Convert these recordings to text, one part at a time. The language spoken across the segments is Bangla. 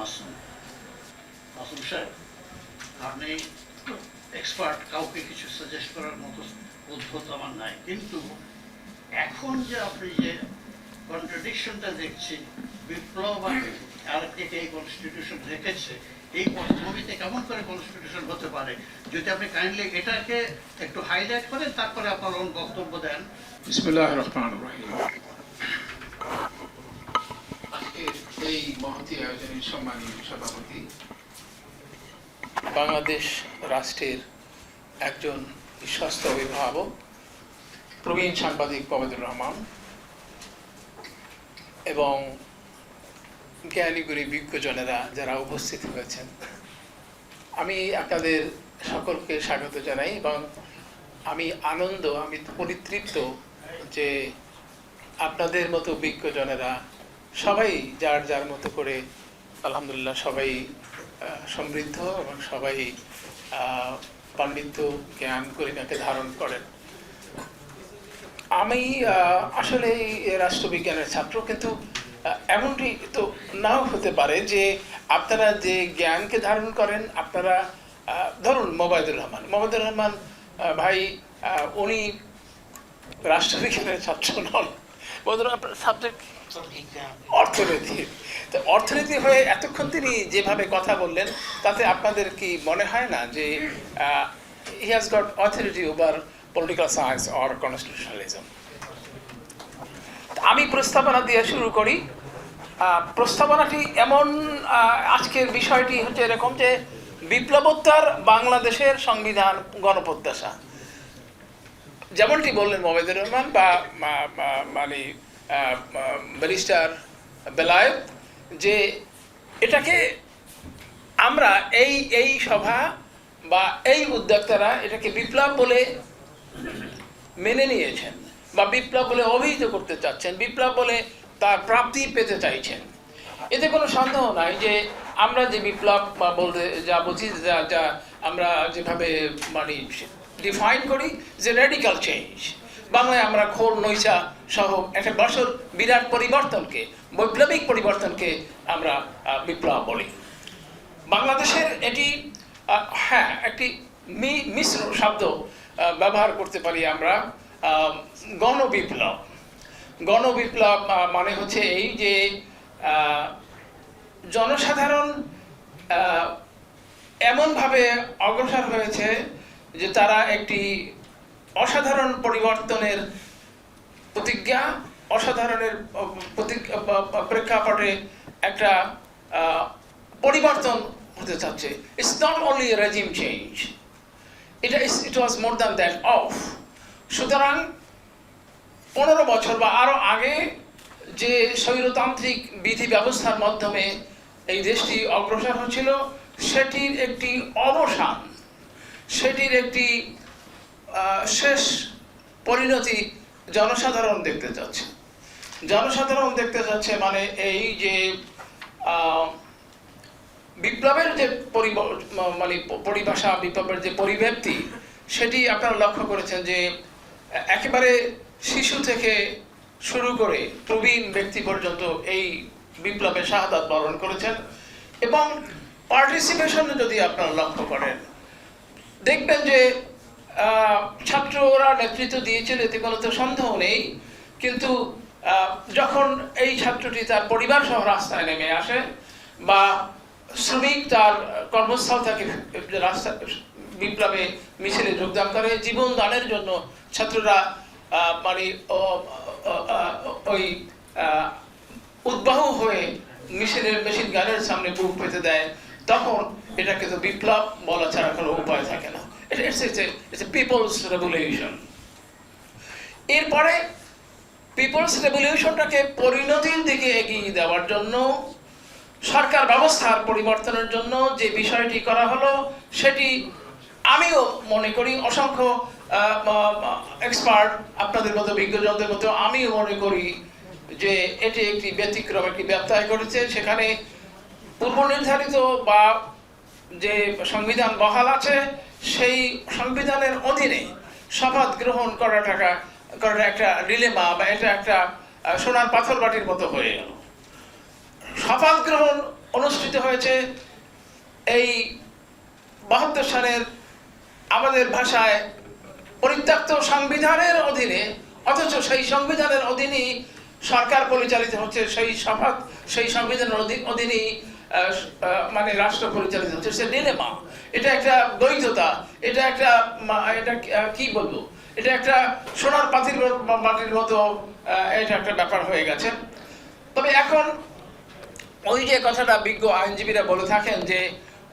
মাসুম। মাসুম সাহেব, আপনি এক্সপার্ট কাউকে কিছু সাজেস্ট করার মতো উদ্ভূত আমার নাই। কিন্তু এখন যে আপনি যে কন্ট্রাডিকশনটা দেখছি বিপ্লব আর এই কনস্টিটিউশন রেখেছে, এই পটভূমিতে কেমন করে কনস্টিটিউশন হতে পারে? যদি আপনি কাইন্ডলি এটাকে একটু হাইলাইট করেন, তারপরে আপনার ওন বক্তব্য দেন। বিসমুল্লাহ রহমান রহিম। এই মহতি সম্মানীয় সভাপতি। বাংলাদেশ রাষ্ট্রের একজন বিশ্বস্ত অভিভাবক, প্রবীণ সাংবাদিক পবেদুর রহমান, এবং জ্ঞানীগুলি বিজ্ঞজনেরা যারা উপস্থিত হয়েছেন। আমি আপনাদের সকলকে স্বাগত জানাই, এবং আমি আনন্দ, আমি পরিতৃপ্ত যে আপনাদের মতো বিজ্ঞজনেরা সবাই যার যার মতো করে, আলহামদুলিল্লাহ সবাই সমৃদ্ধ এবং সবাই পাণ্ডিত্য জ্ঞান করিমাকে ধারণ করেন। আমি আসলে রাষ্ট্রবিজ্ঞানের ছাত্র, কিন্তু এমনটি তো নাও হতে পারে যে আপনারা যে জ্ঞানকে ধারণ করেন, আপনারা ধরুন মোবাইদুর রহমান। মোবাইদুর রহমান ভাই উনি রাষ্ট্রবিজ্ঞানের ছাত্র নন। সাবজেক্ট অর্থনীতি। তো অর্থনীতি হয়ে এতক্ষণ তিনি যেভাবে কথা বললেন, তাতে আপনাদের কি মনে হয় না যে he has got authority over political science or constitutionalism আমি প্রস্তাবনা দিয়ে শুরু করি। প্রস্তাবনাটি এমন আজকের বিষয়টি হচ্ছে এরকম যে, বিপ্লবোত্তর বাংলাদেশের সংবিধান গণপ্রত্যাশা। যেমনটি বললেন মোহাম্মদুর রহমান বা মানে ব্যারিস্টার বেলায়েত, যে এটাকে আমরা এই এই সভা বা এই উদ্যোক্তারা এটাকে বিপ্লব বলে মেনে নিয়েছেন বা বিপ্লব বলে অভিহিত করতে চাচ্ছেন, বিপ্লব বলে তার প্রাপ্তি পেতে চাইছেন। এতে কোনো সন্দেহ নাই যে আমরা যে বিপ্লব বা বলতে যা বুঝি যা যা আমরা যেভাবে মানে ডিফাইন করি, যে রেডিক্যাল চেঞ্জ বাংলায় আমরা খোল নৈশা সহ একটা বছর বিরাট পরিবর্তনকে, বৈপ্লবিক পরিবর্তনকে আমরা বিপ্লব বলি। বাংলাদেশের এটি হ্যাঁ একটি মিশ্র শব্দ ব্যবহার করতে পারি আমরা গণবিপ্লব। গণবিপ্লব মানে হচ্ছে এই যে জনসাধারণ এমনভাবে অগ্রসর হয়েছে যে তারা একটি অসাধারণ পরিবর্তনের প্রতিজ্ঞা, অসাধারণের প্রেক্ষাপটে একটা পরিবর্তন হতে চাচ্ছে it's not only regime change এটা it was more than that of সুতরাং পনেরো বছর বা আরও আগে যে স্বৈরতান্ত্রিক বিধি ব্যবস্থার মাধ্যমে এই দেশটি অগ্রসর হচ্ছিল, সেটির একটি অবসান, সেটির একটি শেষ পরিণতি জনসাধারণ দেখতে চাচ্ছে। জনসাধারণ দেখতে চাচ্ছে মানে এই যে বিপ্লবের যে মানে পরিভাষা, বিপ্লবের যে পরিব্যক্তি সেটি আপনারা লক্ষ্য করেছেন যে, একেবারে শিশু থেকে শুরু করে প্রবীণ ব্যক্তি পর্যন্ত এই বিপ্লবে শাহাদাত বরণ করেছেন এবং পার্টিসিপেশন যদি আপনারা লক্ষ্য করেন, দেখবেন যে ছাত্ররা নেতৃত্ব দিয়েছিল, এতে কোনো তো সন্দেহ নেই। কিন্তু যখন এই ছাত্রটি তার পরিবার সহ রাস্তায় নেমে আসে বা শ্রমিক তার কর্মস্থল থেকে রাস্তা, বিপ্লবে মিছিলে যোগদান করে, জীবন দানের জন্য ছাত্ররা মানে ওই উদ্বাহ হয়ে মিশনের মেশিন গানের সামনে বুক পেতে দেয়, তখন এটাকে তো বিপ্লব বলা ছাড়া কোনো উপায় থাকে না। পিপলস রেভলিউশন এরপরে পিপলস রেভলিউশনটাকে পরিণতির দিকে এগিয়ে দেওয়ার জন্য, সরকার ব্যবস্থার পরিবর্তনের জন্য যে বিষয়টি করা হলো, সেটি আমিও মনে করি, অসংখ্য এক্সপার্ট আপনাদের মতো বিজ্ঞজনদের মতো আমিও মনে করি যে এটি একটি ব্যতিক্রম, একটি ব্যত্যয় করেছে সেখানে পূর্ব নির্ধারিত বা যে সংবিধান বহাল আছে সেই সংবিধানের অধীনে শপথ গ্রহণ করা করাটা একটা রিলেমা বা এটা একটা সোনার পাথর বাটির মতো হয়ে গেল। শপথ গ্রহণ অনুষ্ঠিত হয়েছে এই বাহাত্তর সালের আমাদের ভাষায় পরিত্যক্ত সংবিধানের অধীনে, অথচ সেই সংবিধানের অধীনেই সরকার পরিচালিত হচ্ছে, সেই শপথ, সেই সংবিধানের অধী- অধীনেই মানে রাষ্ট্র পরিচালিত। হচ্ছে সে ডিলেমা এটা একটা বৈধতা এটা একটা এটা কি- বলব? এটা একটা সোনার পাতির মাটির মতো এটা একটা ব্যাপার হয়ে গেছে। তবে এখন ওই যে কথাটা বিজ্ঞ আইনজীবীরা বলে থাকেন যে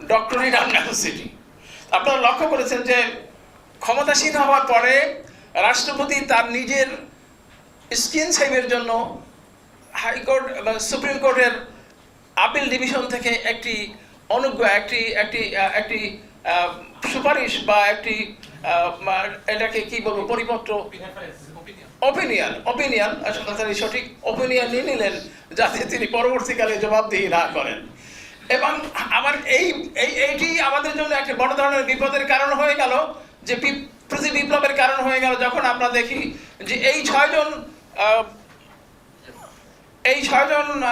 ডক্টরি আননেসেসিটি আপনারা লক্ষ্য করেছেন যে, ক্ষমতাসীন হওয়ার পরে রাষ্ট্রপতি তার নিজের স্কিন সেভের জন্য হাইকোর্ট বা সুপ্রিম কোর্টের আপিল ডিভিশন থেকে একটি অনুজ্ঞা, একটি একটি একটি সুপারিশ বা একটি এটাকে কি বলব, পরিপত্র? অপিনিয়ন অপিনিয়ন আসলে তার এই সঠিক অপিনিয়ন নিয়ে নিলেন যাতে তিনি পরবর্তীকালে জবাবদিহি না করেন। এবং আমার এই এই, এইটি আমাদের জন্য একটা বড় ধরনের বিপদের কারণ হয়ে গেল, যে বি- প্রতি বিপ্লবের কারণ হয়ে গেল যখন আমরা দেখি যে এই ছয়জন এই ছয়জন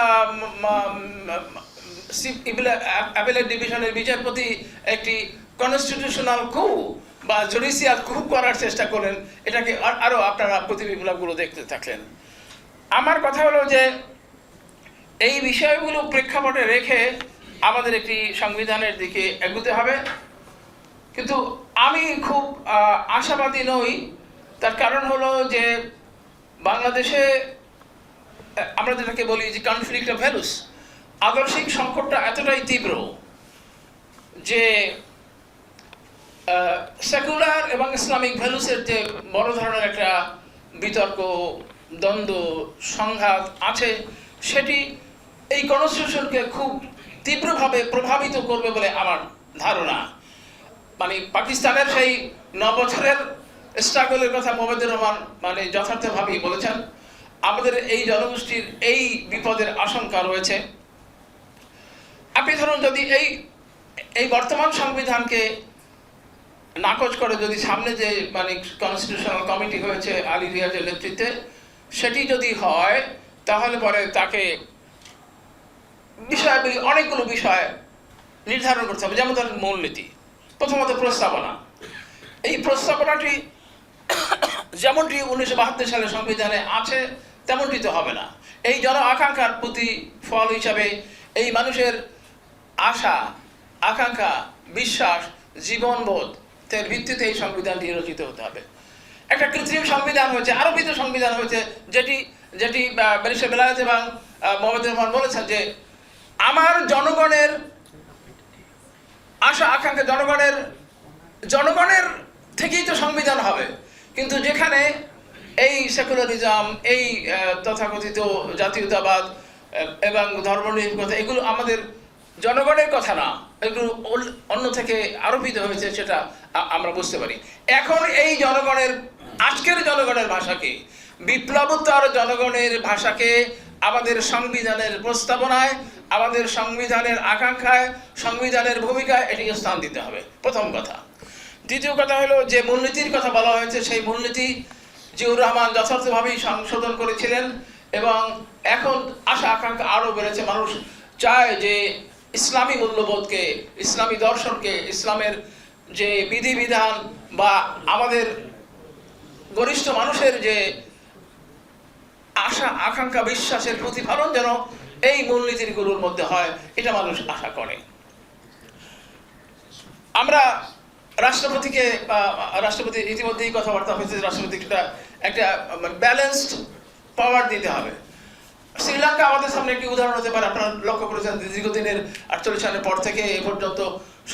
অ্যাপেলেট ডিভিশনের বিচারপতি একটি কনস্টিটিউশনাল কু বা জুডিশিয়াল কু করার চেষ্টা করেন এটাকে আর- আরও আপনারা প্রতিবিপ্লবগুলো দেখতে থাকলেন। আমার কথা হলো যে, এই বিষয়গুলো প্রেক্ষাপটে রেখে আমাদের একটি সংবিধানের দিকে এগুতে হবে। কিন্তু আমি খুব আশাবাদী নই। তার কারণ হলো যে, বাংলাদেশে আমরা যেটাকে বলি যে কনফ্লিক্ট অফ ভ্যালুস আদর্শিক সংকটটা এতটাই তীব্র যে সেকুলার এবং ইসলামিক ভ্যালুসের যে বড় ধরনের একটা বিতর্ক, দ্বন্দ্ব, সংঘাত আছে, সেটি এই কনস্টিটিউশনকে খুব তীব্রভাবে প্রভাবিত করবে বলে আমার ধারণা। মানে পাকিস্তানের সেই ন বছরের স্ট্রাগলের কথা মোহাম্মদুর রহমান মানে যথার্থভাবেই বলেছেন। আমাদের এই জনগোষ্ঠীর এই বিপদের আশঙ্কা রয়েছে। আপনি ধরুন যদি এই এই বর্তমান সংবিধানকে নাকচ করে যদি সামনে যে মানে কনস্টিটিউশনাল কমিটি হয়েছে আলী রিয়াজের নেতৃত্বে, সেটি যদি হয়, তাহলে পরে তাকে বিষয়াবলী অনেকগুলো বিষয় নির্ধারণ করতে হবে। যেমন ধরেন মূলনীতি, প্রথমত প্রস্তাবনা। এই প্রস্তাবনাটি যেমনটি উনিশশো বাহাত্তর সংবিধানে আছে, তেমনটি তো হবে না। এই জন আকাঙ্ক্ষার প্রতি ফল হিসাবে এই মানুষের আশা, আকাঙ্ক্ষা, বিশ্বাস জীবনবোধ এর ভিত্তিতে এই সংবিধানটি রচিত হতে হবে। একটা কৃত্রিম সংবিধান হয়েছে, আরোপিত সংবিধান হয়েছে, যেটি যেটি ব্যারিস্টার বেলায়েত এবং মোহাম্মদ রহমান বলেছেন যে আমার জনগণের আশা, আকাঙ্ক্ষা জনগণের জনগণের থেকেই তো সংবিধান হবে। কিন্তু যেখানে এই সেকুলারিজম, এই তথাকথিত জাতীয়তাবাদ এবং ধর্মনিরপেক্ষতা এগুলো আমাদের জনগণের কথা না। এগুলো অন্য থেকে আরোপিত হয়েছে সেটা আমরা বুঝতে পারি। এখন এই জনগণের, আজকের জনগণের ভাষাকে, বিপ্লবোত্তর জনগণের ভাষাকে আমাদের সংবিধানের প্রস্তাবনায়, আমাদের সংবিধানের আকাঙ্ক্ষায়, সংবিধানের ভূমিকায় এটিকে স্থান দিতে হবে। প্রথম কথা। দ্বিতীয় কথা হলো যে মূলনীতির কথা বলা হয়েছে, সেই মূলনীতি জিউর রহমান যথার্থভাবেই সংশোধন করেছিলেন এবং এখন আশা আকাঙ্ক্ষা আরও বেড়েছে। মানুষ চায় যে ইসলামী মূল্যবোধকে, ইসলামী দর্শনকে, ইসলামের যে বিধিবিধান বা আমাদের গরিষ্ঠ মানুষের যে আশা, আকাঙ্ক্ষা, বিশ্বাসের প্রতিফলন যেন এই মূলনীতিগুলোর মধ্যে হয়, এটা মানুষ আশা করে। আমরা রাষ্ট্রপতিকে রাষ্ট্রপতি ইতিমধ্যেই কথাবার্তা হয়েছে রাষ্ট্রপতিকে একটা একটা ব্যালেন্সড পাওয়ার দিতে হবে। শ্রীলঙ্কা আমাদের সামনে একটি উদাহরণ হতে পারে, আপনারা লক্ষ্য করেছেন দীর্ঘদিনের আটচল্লিশ সালের পর থেকে এ পর্যন্ত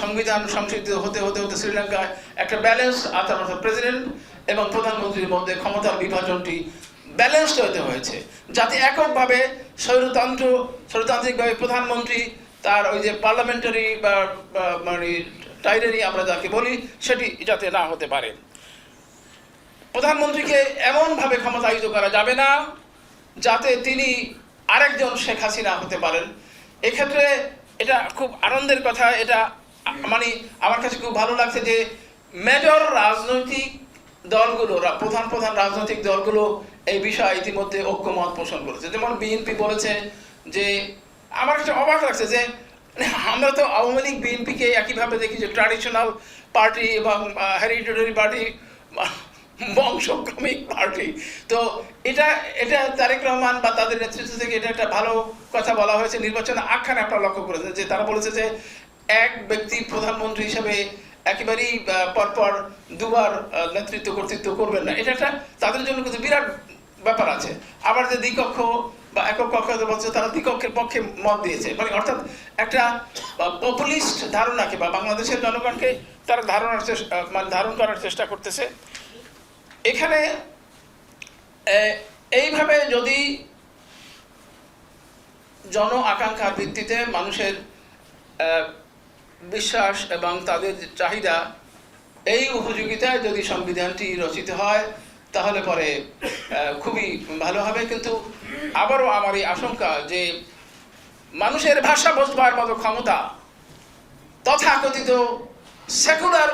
সংবিধান সংশোধিত হতে হতে হতে শ্রীলঙ্কায় একটা ব্যালেন্স অর্থাৎ অর্থাৎ প্রেসিডেন্ট এবং প্রধানমন্ত্রীর মধ্যে ক্ষমতার বিভাজনটি ব্যালেন্সড হতে হয়েছে। যাতে এককভাবে স্বৈরতন্ত্র, স্বৈরতান্ত্রিকভাবে প্রধানমন্ত্রী তার ওই যে পার্লামেন্টারি বা মানে টাইরেরি আমরা যাকে বলি, সেটি যাতে না হতে পারে। প্রধানমন্ত্রীকে এমনভাবে ক্ষমতায়িত করা যাবে না, যাতে তিনি আরেকজন শেখ হাসিনা হতে পারেন। এক্ষেত্রে এটা খুব আনন্দের কথা, এটা মানে আমার কাছে খুব ভালো লাগছে যে মেজর রাজনৈতিক দলগুলো প্রধান প্রধান রাজনৈতিক দলগুলো এই বিষয়ে ইতিমধ্যে ঐক্যমত পোষণ করেছে। যেমন বিএনপি বলেছে যে, আমার কাছে অবাক লাগছে যে আমরা তো আওয়ামী লীগ, বিএনপিকে একইভাবে দেখি যে ট্র্যাডিশনাল পার্টি এবং হেরিটেডারি পার্টি বংশক্রমিক পার্টি তো এটা এটা তারেক রহমান বা তাদের নেতৃত্ব থেকে এটা একটা ভালো কথা বলা হয়েছে। নির্বাচনে আখ্যান আপনারা লক্ষ্য করেছে যে তারা বলেছে যে এক ব্যক্তি প্রধানমন্ত্রী হিসেবে একেবারেই পরপর দুবার নেতৃত্ব কর্তৃত্ব করবেন না। এটা একটা তাদের জন্য কিন্তু বিরাট ব্যাপার আছে। আবার যে দ্বিকক্ষ বা একক কক্ষ বলছে তারা দ্বিকক্ষের পক্ষে মত দিয়েছে। মানে অর্থাৎ একটা পপুলিস্ট ধারণাকে বা বাংলাদেশের জনগণকে তারা ধারণার চেষ্টা মানে ধারণ করার চেষ্টা করতেছে। এখানে এইভাবে যদি জন আকাঙ্ক্ষার ভিত্তিতে মানুষের বিশ্বাস এবং তাদের চাহিদা, এই উপযোগিতায় যদি সংবিধানটি রচিত হয় তাহলে পরে খুবই ভালো হবে। কিন্তু আবারও আমার এই আশঙ্কা যে মানুষের ভাষা বোঝবার মতো ক্ষমতা তথাকথিত সেকুলার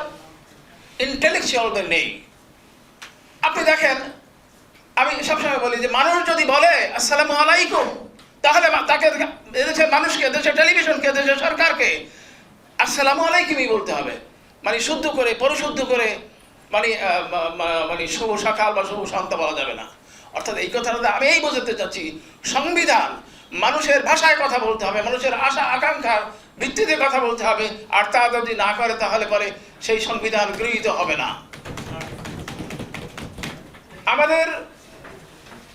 ইন্টেলেকচুয়ালদের নেই। আপনি দেখেন, আমি সবসময় বলি যে মানুষ যদি বলে, আসসালামু আলাইকুম তাহলে তাকে এদেশের মানুষকে দেশের টেলিভিশনকে দেশের সরকারকে আসসালামু আলাইকুমই বলতে হবে। মানে শুদ্ধ করে, পরিশুদ্ধ করে মানে মানে শুভ সকাল বা শুভ সন্ধ্যা বলা যাবে না। অর্থাৎ এই কথাটা আমি এই বোঝাতে চাচ্ছি। সংবিধান, মানুষের ভাষায় কথা বলতে হবে, মানুষের আশা আকাঙ্ক্ষার ভিত্তিতে কথা বলতে হবে, আর তা যদি না করে, তাহলে পরে সেই সংবিধান গৃহীত হবে না। আমাদের,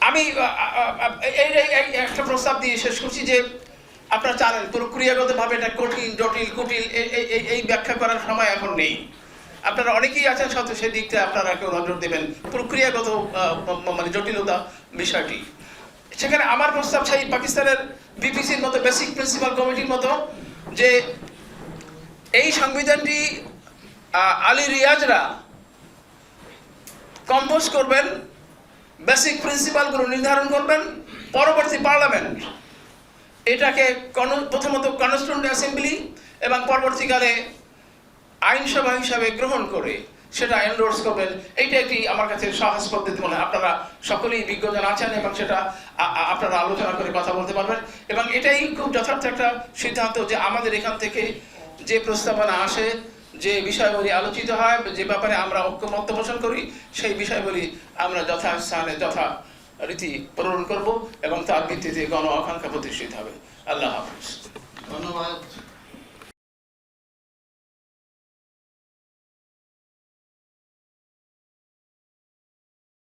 আমি একটা প্রস্তাব দিয়ে শেষ করছি যে আপনারা জানেন প্রক্রিয়াগতভাবে এটা কঠিন, জটিল, কুটিল এই ব্যাখ্যা করার সময় এখন নেই। আপনারা অনেকেই আছেন, সাথে সেই দিকটা আপনারা কেউ নজর দেবেন। প্রক্রিয়াগত মানে জটিলতা বিষয়টি। সেখানে আমার প্রস্তাব সেই পাকিস্তানের বিপিসির মতো, বেসিক প্রিন্সিপাল কমিটির মতো, যে এই সংবিধানটি আলী রিয়াজরা কম্পোজ করবেন, বেসিক প্রিন্সিপালগুলো নির্ধারণ করবেন, পরবর্তী পার্লামেন্ট এটাকে প্রথমত কনস্টিটিউন্ট অ্যাসেম্বলি এবং পরবর্তীকালে আইনসভা হিসাবে গ্রহণ করে সেটা এন্ডোর্স করবেন এইটা একটি আমার কাছে সহজ পদ্ধতি মনে হয়। আপনারা সকলেই বিজ্ঞজন আছেন এবং সেটা আপনারা আলোচনা করে কথা বলতে পারবেন। এবং এটাই খুব যথার্থ একটা সিদ্ধান্ত যে আমাদের এখান থেকে যে প্রস্তাবনা আসে, যে বিষয়গুলি আলোচিত হয়, যে ব্যাপারে আমরা ঐক্যমত্য পোষণ করি, সেই বিষয়গুলি আমরা যথাস্থানে, যথা রীতি প্রেরণ করব এবং তার ভিত্তিতে গণ আকাঙ্ক্ষা প্রতিষ্ঠিত হবে। আল্লাহ হাফিজ। ধন্যবাদ।